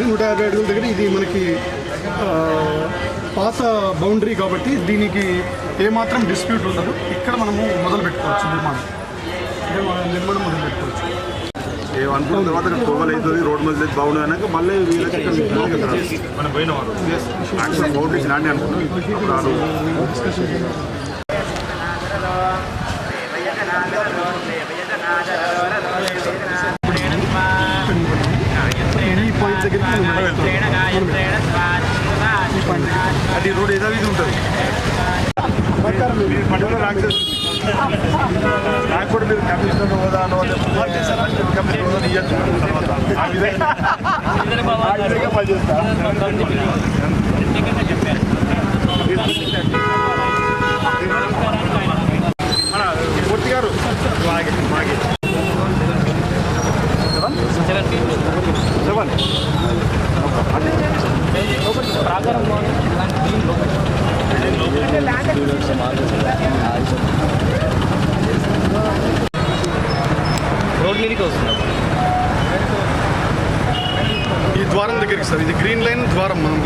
నూట యాభై అడుగుల దగ్గర ఇది మనకి ఆ, పాత బౌండరీ కాబట్టి దీనికి ఏమాత్రం డిస్ప్యూట్ ఉండదు. ఇక్కడ మనము మొదలు పెట్టుకోవచ్చు నిర్మాణం. నిర్మాణం మొదలు పెట్టుకోవచ్చు. ఏమనుకున్న తర్వాత ఇక్కడ టోవల్ అవుతుంది రోడ్ మధ్య బాగుంది అన్నాక మళ్ళీ వీళ్ళకి. మనం పోయిన వాళ్ళు. యాక్చువల్ ఫౌండేషన్ అని అనుకున్నాం అప్పుడు ఆ రోజు ఈ పాయింట్ దగ్గరికి మనం వెళ్తాం. ఈ పాయింట్ దగ్గర. అది రోడ్ ఏదో ఉంటుంది. మీరు పట్టుకుని రాక్షసు నాకు కూడా మీరు కమిషనర్ హోదా కమిషనర్ హోదా ఇవ్వచ్చు తర్వాత. ఆ విధంగా ఆ విధంగా పనిచేస్తా. మన మూర్తి గారు. మాగే మాగే రోడ్ మీదకి ఈ ద్వారం దగ్గరికి సార్ ఇది గ్రీన్ లైన్ ద్వారం మనం.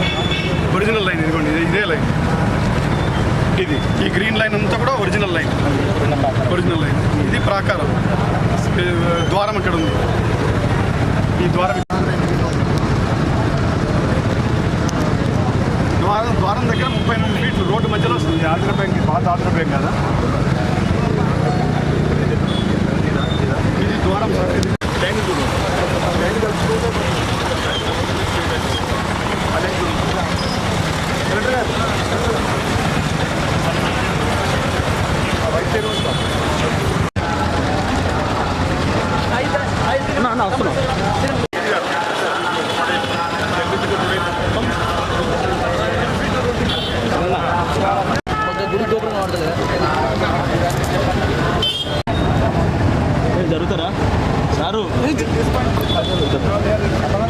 ఒరిజినల్ లైన్ ఇదిగోండి ఇది- ఇదే లైన్ ఇది ఈ గ్రీన్ లైన్ అంతా కూడా ఒరిజినల్ లైన్ ఒరిజినల్ లైన్ ఇది ప్రాకారం. ద్వారం ఇక్కడ ఉంది. ఈ ద్వారం ద్వారం ద్వారం దగ్గర ముప్పై ఎనిమిది ఫీట్లు రోడ్డు మధ్యలో వస్తుంది. ఆంధ్ర బ్యాంక్ పాత ఆంధ్ర బ్యాంక్ కదా ఇది ద్వారం సార్ ఇది ట్యాంక్ చూడు ట్యాంక్ కలుపుకుంటే అదే చూడు. కలెక్టర్ గారు. ఆ వైట్ సైడ్ వస్తాం గుడి గోపురం పడుతుంది జరుగుతారా సారు డెబ్బై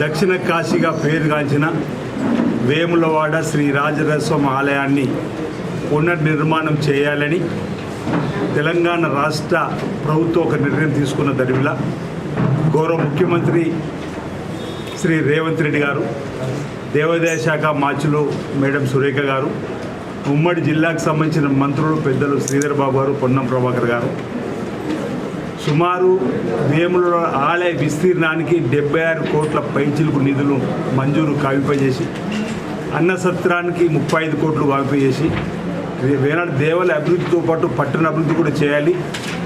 దక్షిణ కాశీగా పేరుగాంచిన వేములవాడ శ్రీ రాజరస్వం ఆలయాన్ని పునర్నిర్మాణం చేయాలని తెలంగాణ రాష్ట్ర ప్రభుత్వం ఒక నిర్ణయం తీసుకున్న దరిమిలా గౌరవ ముఖ్యమంత్రి శ్రీ రేవంత్ రెడ్డి గారు దేవాదాయ శాఖ మాచులు మేడం సురేఖ గారు ఉమ్మడి జిల్లాకు సంబంధించిన మంత్రులు పెద్దలు శ్రీధర్ బాబు గారు పొన్నం ప్రభాకర్ గారు సుమారు వేముల ఆలయ విస్తీర్ణానికి డెబ్బై ఆరు కోట్ల పైచిలుకు నిధులు మంజూరు కావిపజేసి అన్నసత్రానికి ముప్పై ఐదు కోట్లు కావిపజేసి వేనాడు దేవాలయ అభివృద్ధితో పాటు పట్టణ అభివృద్ధి కూడా చేయాలి.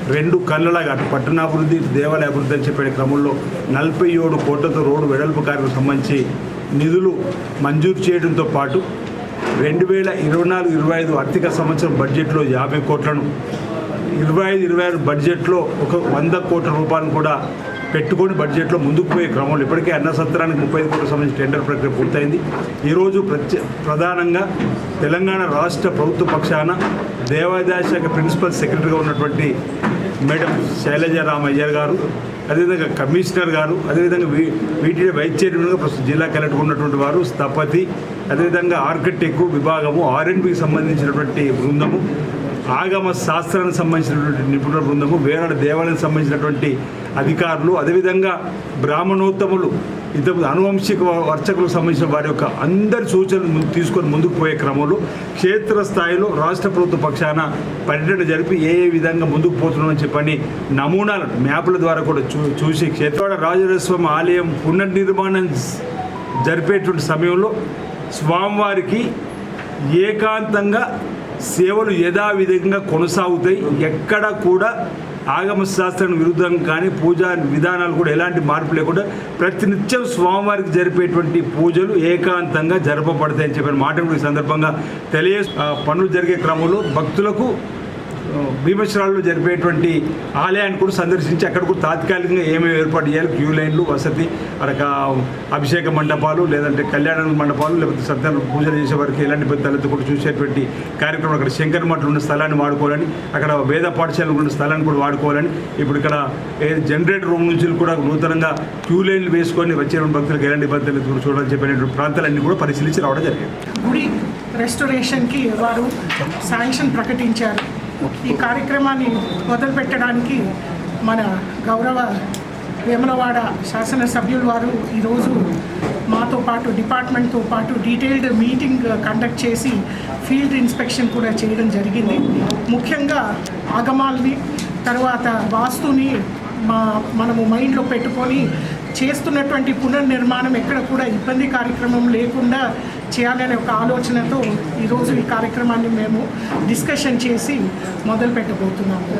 రెండు కళ్ళలాగా పట్టణాభివృద్ధి దేవాలయ అభివృద్ధి అని చెప్పే క్రమంలో నలభై ఏడు కోట్లతో రోడ్డు వెడల్పు కార్యకు సంబంధించి నిధులు మంజూరు చేయడంతో పాటు రెండు వేల ఇరవై నాలుగు ఇరవై ఐదు ఆర్థిక సంవత్సరం బడ్జెట్లో యాభై కోట్లను ఇరవై ఐదు ఇరవై ఆరు బడ్జెట్లో ఒక వంద కోట్ల రూపాయలు కూడా పెట్టుకొని బడ్జెట్లో ముందుకు పోయే క్రమంలో ఇప్పటికే అన్న సత్రానికి ముప్పై ఐదు కోట్ల సంబంధించిన టెండర్ ప్రక్రియ పూర్తయింది. ఈరోజు ప్రత్య ప్రధానంగా తెలంగాణ రాష్ట్ర ప్రభుత్వ పక్షాన దేవాదాయ శాఖ ప్రిన్సిపల్ సెక్రటరీగా ఉన్నటువంటి మేడం శైలజ రామయ్యర్ గారు అదేవిధంగా కమిషనర్ గారు అదేవిధంగా వీ వీటిలో వైస్ చైర్మన్గా ప్రస్తుతం జిల్లా కలెక్టర్ ఉన్నటువంటి వారు స్థపతి అదేవిధంగా ఆర్కిటెక్ విభాగము ఆర్ఎండ్బికి సంబంధించినటువంటి బృందము ఆగమ శాస్త్రానికి సంబంధించినటువంటి నిపుణుల బృందము వేరే దేవాలయానికి సంబంధించినటువంటి అధికారులు అదేవిధంగా బ్రాహ్మణోత్తములు ఇంత అనువంశిక వర్చకులకు సంబంధించిన వారి యొక్క అందరి సూచనలు తీసుకొని ముందుకు పోయే క్రమంలో క్షేత్రస్థాయిలో రాష్ట్ర ప్రభుత్వ పక్షాన పర్యటన జరిపి ఏ ఏ విధంగా ముందుకు పోతున్నామని చెప్పని నమూనాలు మ్యాప్ల ద్వారా కూడా చూ చూసి క్షేత్రవాడ రాజరాజస్వామి ఆలయం పునర్నిర్మాణం జరిపేటువంటి సమయంలో స్వామివారికి ఏకాంతంగా సేవలు యథావిధంగా కొనసాగుతాయి. ఎక్కడ కూడా ఆగమ శాస్త్రం విరుద్ధం కానీ పూజా విధానాలు కూడా ఎలాంటి మార్పు లేకుండా ప్రతినిత్యం స్వామివారికి జరిపేటువంటి పూజలు ఏకాంతంగా జరపబడతాయని చెప్పిన మాట ఈ సందర్భంగా తెలియ పనులు జరిగే క్రమంలో భక్తులకు భీమశ్రాల్లో జరిపేటువంటి ఆలయాన్ని కూడా సందర్శించి అక్కడ కూడా తాత్కాలికంగా ఏమేమి ఏర్పాటు చేయాలి? క్యూ లైన్లు వసతి అక్కడ అభిషేక మండపాలు లేదంటే కళ్యాణ మండపాలు లేకపోతే సత్యనారాయణ పూజలు చేసే వారికి ఎలాంటి పెద్దలతో కూడా చూసేటువంటి కార్యక్రమం అక్కడ శంకర్ మఠలు ఉన్న స్థలాన్ని వాడుకోవాలని అక్కడ వేద పాఠశాలలు ఉన్న స్థలాన్ని కూడా వాడుకోవాలని ఇప్పుడు ఇక్కడ ఏ జనరేటర్ రూమ్ నుంచి కూడా నూతనంగా క్యూ లైన్లు వేసుకొని వచ్చే భక్తులకు ఎలాంటి ఇబ్బందులు చూడాలని చెప్పినటువంటి ప్రాంతాలన్నీ కూడా పరిశీలించి రావడం జరిగింది. గుడి రెస్టోరేషన్కి వారు శాంక్షన్ ప్రకటించారు. ఈ కార్యక్రమాన్ని మొదలుపెట్టడానికి మన గౌరవ వేములవాడ శాసనసభ్యుల వారు ఈరోజు మాతో పాటు డిపార్ట్మెంట్తో పాటు డీటెయిల్డ్ మీటింగ్ కండక్ట్ చేసి ఫీల్డ్ ఇన్స్పెక్షన్ కూడా చేయడం జరిగింది. ముఖ్యంగా ఆగమాల్ని తర్వాత వాస్తుని మనము మైండ్లో పెట్టుకొని చేస్తున్నటువంటి పునర్నిర్మాణం ఎక్కడ కూడా ఇబ్బంది కార్యక్రమం లేకుండా చేయాలనే ఒక ఆలోచనతో ఈరోజు ఈ కార్యక్రమాన్ని మేము డిస్కషన్ చేసి మొదలు పెట్టబోతున్నాము